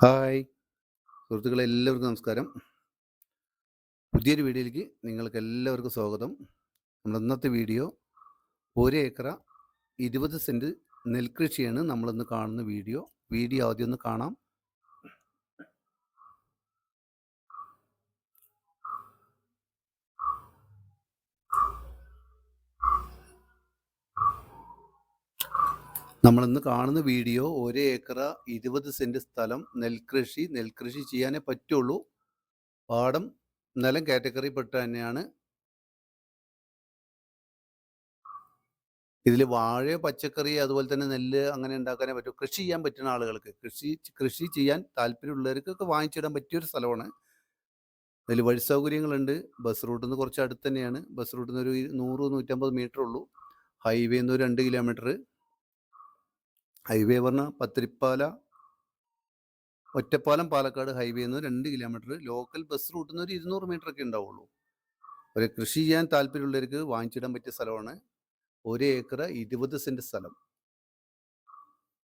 Hi. സുഹൃത്തുക്കളെ എല്ലാവർക്കും നമസ്കാരം. പുതിയൊരു വീഡിയോയിലേക്ക് നിങ്ങൾക്ക് എല്ലാവർക്കും സ്വാഗതം. നമ്മുടെ ഇന്നത്തെ വീഡിയോ ഒരു ഏക്കറ ഇരുപത് സെന്റ് നെൽകൃഷിയാണ് നമ്മളിന്ന് കാണുന്ന വീഡിയോ. വീഡിയോ ആദ്യം ഒന്ന് കാണാം. നമ്മളിന്ന് കാണുന്ന വീഡിയോ ഒരു ഏക്കറ ഇരുപത് സെന്റ് സ്ഥലം നെൽകൃഷി നെൽകൃഷി ചെയ്യാനേ പറ്റുള്ളൂ. പാടം നിലം പെട്ട് തന്നെയാണ്. ഇതിൽ വാഴ പച്ചക്കറി അതുപോലെ തന്നെ നെല്ല് അങ്ങനെ ഉണ്ടാക്കാനേ പറ്റും. കൃഷി ചെയ്യാൻ പറ്റുന്ന ആളുകൾക്ക് കൃഷി കൃഷി ചെയ്യാൻ താല്പര്യമുള്ളവർക്കൊക്കെ വാങ്ങിച്ചിടാൻ പറ്റിയൊരു സ്ഥലമാണ്. അതിൽ വഴി സൗകര്യങ്ങളുണ്ട്. ബസ് റൂട്ടിൽ നിന്ന് കുറച്ച് അടുത്ത് തന്നെയാണ്. ബസ് റൂട്ടിൽ നിന്ന് ഒരു നൂറ് നൂറ്റമ്പത് മീറ്റർ ഉള്ളൂ. ഹൈവേന്ന് ഒരു രണ്ട് കിലോമീറ്റർ. ഹൈവേ പറഞ്ഞാൽ പത്തിരിപ്പാല ഒറ്റപ്പാലം പാലക്കാട് ഹൈവേ നിന്ന് രണ്ട് കിലോമീറ്റർ ലോക്കൽ ബസ് റൂട്ടിൽ നിന്ന് ഒരു ഇരുന്നൂറ് മീറ്റർ ഒക്കെ ഉണ്ടാവുള്ളൂ. ഒരു കൃഷി ചെയ്യാൻ താല്പര്യമുള്ളവർക്ക് വാങ്ങിച്ചിടാൻ പറ്റിയ സ്ഥലമാണ് ഒരു ഏക്കർ ഇരുപത് സെന്റ് സ്ഥലം.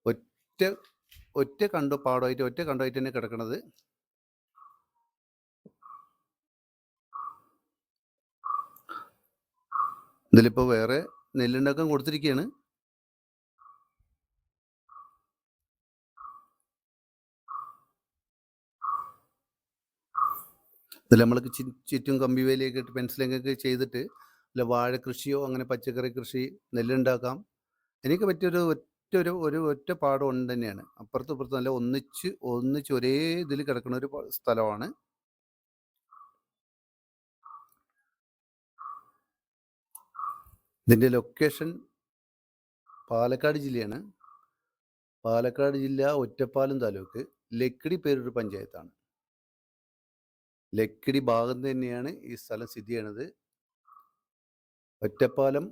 ഒറ്റ ഒറ്റ കണ്ടു പാടമായിട്ട് ഒറ്റ കണ്ടമായിട്ട് തന്നെ കിടക്കണത് ഇതിലിപ്പോൾ വേറെ നെല്ലുണ്ടാക്കാൻ കൊടുത്തിരിക്കുകയാണ് ഇതിൽ നമ്മൾ ചുറ്റും കമ്പി വേലിയൊക്കെ ഇട്ട് പെൻസിലിങ്ങൊക്കെ ചെയ്തിട്ട് അല്ല വാഴ കൃഷിയോ അങ്ങനെ പച്ചക്കറി കൃഷി നെല്ലുണ്ടാക്കാം. എനിക്ക് പറ്റിയൊരു ഒറ്റ ഒരു ഒരു ഒറ്റ പാടം ഉണ്ട് തന്നെയാണ്. അപ്പുറത്തും ഇപ്പുറത്തും നല്ല ഒന്നിച്ച് ഒന്നിച്ച് ഒരേ ഇതിൽ കിടക്കുന്ന ഒരു സ്ഥലമാണ്. ഇതിന്റെ ലൊക്കേഷൻ പാലക്കാട് ജില്ലയാണ്. പാലക്കാട് ജില്ല ഒറ്റപ്പാലം താലൂക്ക്. ലക്കിടി പേരൊരു പഞ്ചായത്താണ്. ലക്കിടി ഭാഗം തന്നെയാണ് ഈ സ്ഥലം സ്ഥിതി ചെയ്യണത്. ഒറ്റപ്പാലം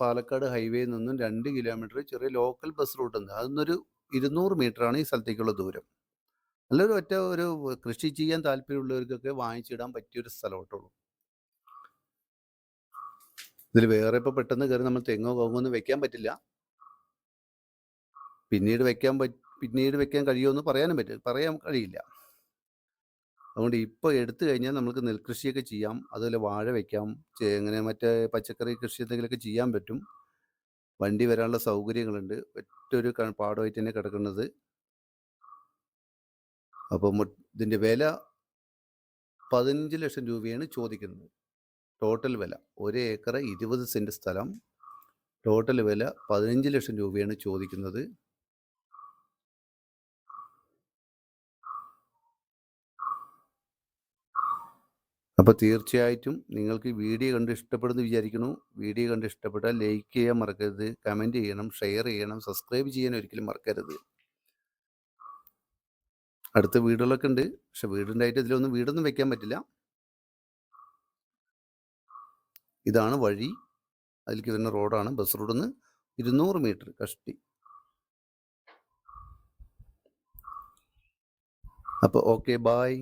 പാലക്കാട് ഹൈവേയിൽ നിന്നും രണ്ട് കിലോമീറ്റർ ചെറിയ ലോക്കൽ ബസ് റൂട്ട് ഉണ്ട് അതിന്നൊരു ഇരുന്നൂറ് ആണ് ഈ സ്ഥലത്തേക്കുള്ള ദൂരം. നല്ലൊരു ഒറ്റ ഒരു കൃഷി ചെയ്യാൻ താല്പര്യമുള്ളവർക്കൊക്കെ വാങ്ങിച്ചിടാൻ പറ്റിയൊരു സ്ഥലം കേട്ടുള്ളൂ ഇതിൽ വേറെ ഇപ്പോൾ പെട്ടെന്ന് കയറി നമ്മൾ തെങ്ങോ കോങ്ങോ ഒന്നും വെക്കാൻ പറ്റില്ല. പിന്നീട് വെക്കാൻ പറ്റ പിന്നീട് വെക്കാൻ കഴിയുമെന്ന് പറയാനും പറ്റില്ല പറയാൻ കഴിയില്ല. അതുകൊണ്ട് ഇപ്പോൾ എടുത്തു കഴിഞ്ഞാൽ നമുക്ക് നെൽകൃഷിയൊക്കെ ചെയ്യാം. അതുപോലെ വാഴ വയ്ക്കാം അങ്ങനെ മറ്റേ പച്ചക്കറി കൃഷി എന്തെങ്കിലുമൊക്കെ ചെയ്യാൻ പറ്റും. വണ്ടി വരാനുള്ള സൗകര്യങ്ങളുണ്ട്. ഒറ്റൊരു പാടമായിട്ട് തന്നെ കിടക്കുന്നത്. അപ്പോൾ മു- ഇതിന്റെ വില പതിനഞ്ച് ലക്ഷം രൂപയാണ് ചോദിക്കുന്നത്. ടോട്ടൽ വില ഒരു ഏക്കർ ഇരുപത് സെന്റ് സ്ഥലം. ടോട്ടൽ വില പതിനഞ്ച് ലക്ഷം രൂപയാണ് ചോദിക്കുന്നത്. അപ്പോൾ തീർച്ചയായിട്ടും നിങ്ങൾക്ക് വീഡിയോ കണ്ട് ഇഷ്ടപ്പെടുന്നു വിചാരിക്കുന്നു. വീഡിയോ കണ്ട് ഇഷ്ടപ്പെട്ടാൽ ലൈക്ക് ചെയ്യാൻ മറക്കരുത്. കമന്റ് ചെയ്യണം ഷെയർ ചെയ്യണം സബ്സ്ക്രൈബ് ചെയ്യാൻ ഒരിക്കലും മറക്കരുത്. അടുത്ത വീടുകളൊക്കെ ഉണ്ട്. പക്ഷെ വീടുണ്ടായിട്ട് ഇതിലൊന്നും വീടൊന്നും വെക്കാൻ പറ്റില്ല. ഇതാണ് വഴി. അതിലേക്ക് വരുന്ന റോഡാണ്. ബസ് റോഡിൽ നിന്ന് ഇരുന്നൂറ് മീറ്റർ കഷ്ടി. അപ്പോൾ ഓക്കെ ബായ്